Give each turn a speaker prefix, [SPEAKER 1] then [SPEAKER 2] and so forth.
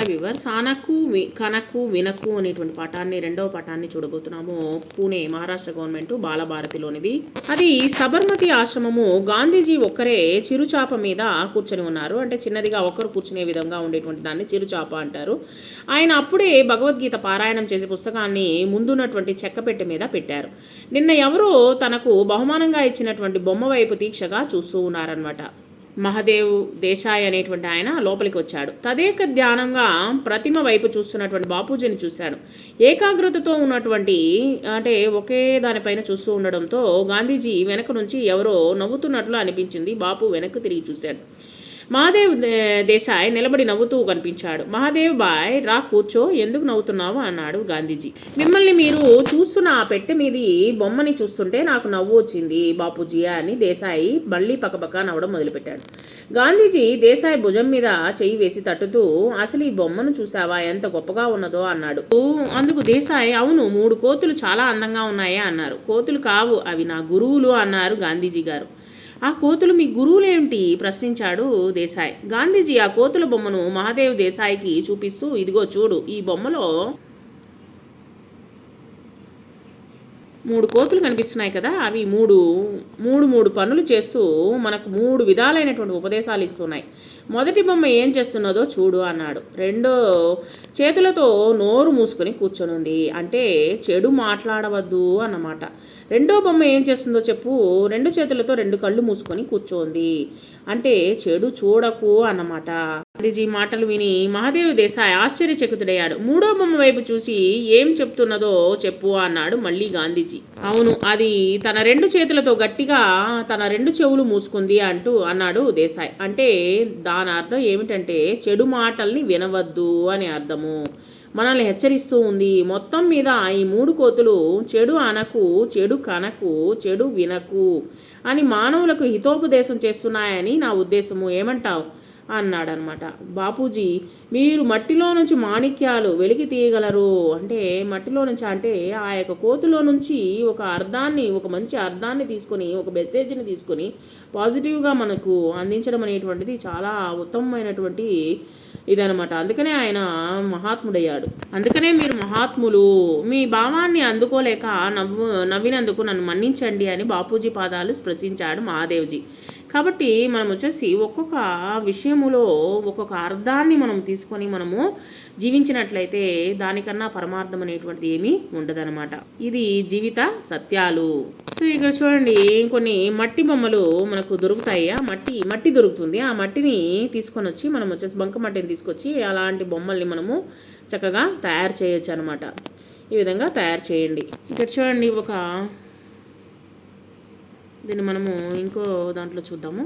[SPEAKER 1] Hi viewers అనకు వి కనకు వినకు అనేటువంటి పాఠాన్ని రెండవ పాఠాన్ని చూడబోతున్నాము పూణే మహారాష్ట్ర గవర్నమెంట్ బాలభారతిలోనిది. అది సబర్మతి ఆశ్రమము. గాంధీజీ ఒక్కరే చిరుచాప మీద కూర్చొని ఉన్నారు. అంటే చిన్నదిగా ఒకరు కూర్చునే విధంగా ఉండేటువంటి దాన్ని చిరుచాప అంటారు. ఆయన అప్పుడే భగవద్గీత పారాయణం చేసే పుస్తకాన్ని ముందున్నటువంటి చెక్కపెట్టె మీద పెట్టారు. నిన్న ఎవరో తనకు బహుమానంగా ఇచ్చినటువంటి బొమ్మ వైపు తీక్షగా చూస్తూ ఉన్నారనమాట మహదేవ్ దేశాయ్ అనేటువంటి ఆయన లోపలికి వచ్చాడు. తదేక ధ్యానంగా ప్రతిమ వైపు చూస్తున్నటువంటి బాపూజీని చూశాడు. ఏకాగ్రతతో ఉన్నటువంటి అంటే ఒకే దానిపైన చూస్తూ ఉండడంతో గాంధీజీ వెనక నుంచి ఎవరో నవ్వుతున్నట్లు అనిపించింది. బాపు వెనక్కి తిరిగి చూశాడు. మహాదేవ్ దేశాయ్ నిలబడి నవ్వుతూ కనిపించాడు. మహాదేవ్ బాయ్ రా కూర్చో ఎందుకు నవ్వుతున్నావు? అన్నాడు గాంధీజీ. మిమ్మల్ని మీరు చూస్తున్న ఆ పెట్టె మీది బొమ్మని చూస్తుంటే నాకు నవ్వు వచ్చింది. బాపూజీ అని దేశాయి మళ్ళీ పక్కపక్క నవ్వడం మొదలుపెట్టాడు. గాంధీజీ దేశాయ్ భుజం మీద చెయ్యి వేసి తట్టుతూ అసలు ఈ బొమ్మను చూసావా ఎంత గొప్పగా ఉన్నదో? అన్నాడు. అందుకు దేశాయ్ అవును మూడు కోతులు చాలా అందంగా ఉన్నాయే అన్నారు. కోతులు కావు అవి నా గురువులు అన్నారు గాంధీజీ గారు. ఆ కోతులు మీ గురువులేమిటి ప్రశ్నించాడు దేశాయ్. గాంధీజీ ఆ కోతుల బొమ్మను మహాదేవ్ దేశాయ్కి చూపిస్తూ ఇదిగో చూడు ఈ బొమ్మలో మూడు కోతులు కనిపిస్తున్నాయి కదా అవి మూడు మూడు మూడు పనులు చేస్తూ మనకు మూడు విధాలైనటువంటి ఉపదేశాలు ఇస్తున్నాయి. మొదటి బొమ్మ ఏం చేస్తున్నదో చూడు అన్నాడు. రెండో చేతులతో నోరు మూసుకొని కూర్చొని ఉంది అంటే చెడు మాట్లాడవద్దు అన్నమాట. రెండో బొమ్మ ఏం చేస్తుందో చెప్పు. రెండు చేతులతో రెండు కళ్ళు మూసుకొని కూర్చోంది. అంటే చెడు చూడకు అన్నమాట. గాంధీజీ మాటలు విని మహాదేవ్ దేశాయ్ ఆశ్చర్యచకితుడయ్యాడు. మూడో బొమ్మ వైపు చూసి ఏం చెప్తున్నదో చెప్పు అన్నాడు మళ్ళీ గాంధీజీ. అవును అది తన రెండు చేతులతో గట్టిగా తన రెండు చెవులు మూసుకుంది అంటూ అన్నాడు దేశాయ్. అంటే దాని అర్థం ఏమిటంటే చెడు మాటల్ని వినవద్దు అని అర్థము. మనల్ని హెచ్చరిస్తూ ఉంది. మొత్తం మీద ఈ మూడు కోతులు చెడు అనకు చెడు కనకు చెడు వినకు అని మానవులకు హితోపదేశం చేస్తున్నాయని నా ఉద్దేశము. ఏమంటావు? అన్నాడనమాట. బాపూజీ మీరు మట్టిలో నుంచి మాణిక్యాలు వెలికి తీయగలరు. అంటే మట్టిలో నుంచి అంటే ఆ యొక్క కోతులో నుంచి ఒక అర్థాన్ని ఒక మంచి అర్థాన్ని తీసుకొని ఒక మెసేజ్ని తీసుకొని పాజిటివ్గా మనకు అందించడం అనేటువంటిది చాలా ఉత్తమమైనటువంటి ఇదనమాట. అందుకనే ఆయన మహాత్ముడయ్యాడు. అందుకనే మీరు మహాత్ములు. మీ భావాన్ని అందుకోలేక నవ్వు నవ్వినందుకు నన్ను మన్నించండి అని బాపూజీ పాదాలు స్పృశించాడు మహాదేవ్జీ. కాబట్టి మనం వచ్చేసి ఒక్కొక్క విషయములో ఒక్కొక్క అర్థాన్ని మనం తీసుకొని మనము జీవించినట్లయితే దానికన్నా పరమార్థం అనేటువంటిది ఏమీ ఉండదనమాట ఇది జీవిత సత్యాలు. సో ఇక్కడ చూడండి కొన్ని మట్టి బొమ్మలు మనకు దొరుకుతాయి. ఆ మట్టి మట్టి దొరుకుతుంది. ఆ మట్టిని తీసుకొని వచ్చి మనం వచ్చేసి బంక మట్టిని తీసుకొచ్చి అలాంటి బొమ్మల్ని మనము చక్కగా తయారు చేయొచ్చు అనమాట ఈ విధంగా తయారు చేయండి. ఇక్కడ చూడండి ఒక దీన్ని మనము ఇంకో దాంట్లో చూద్దాము.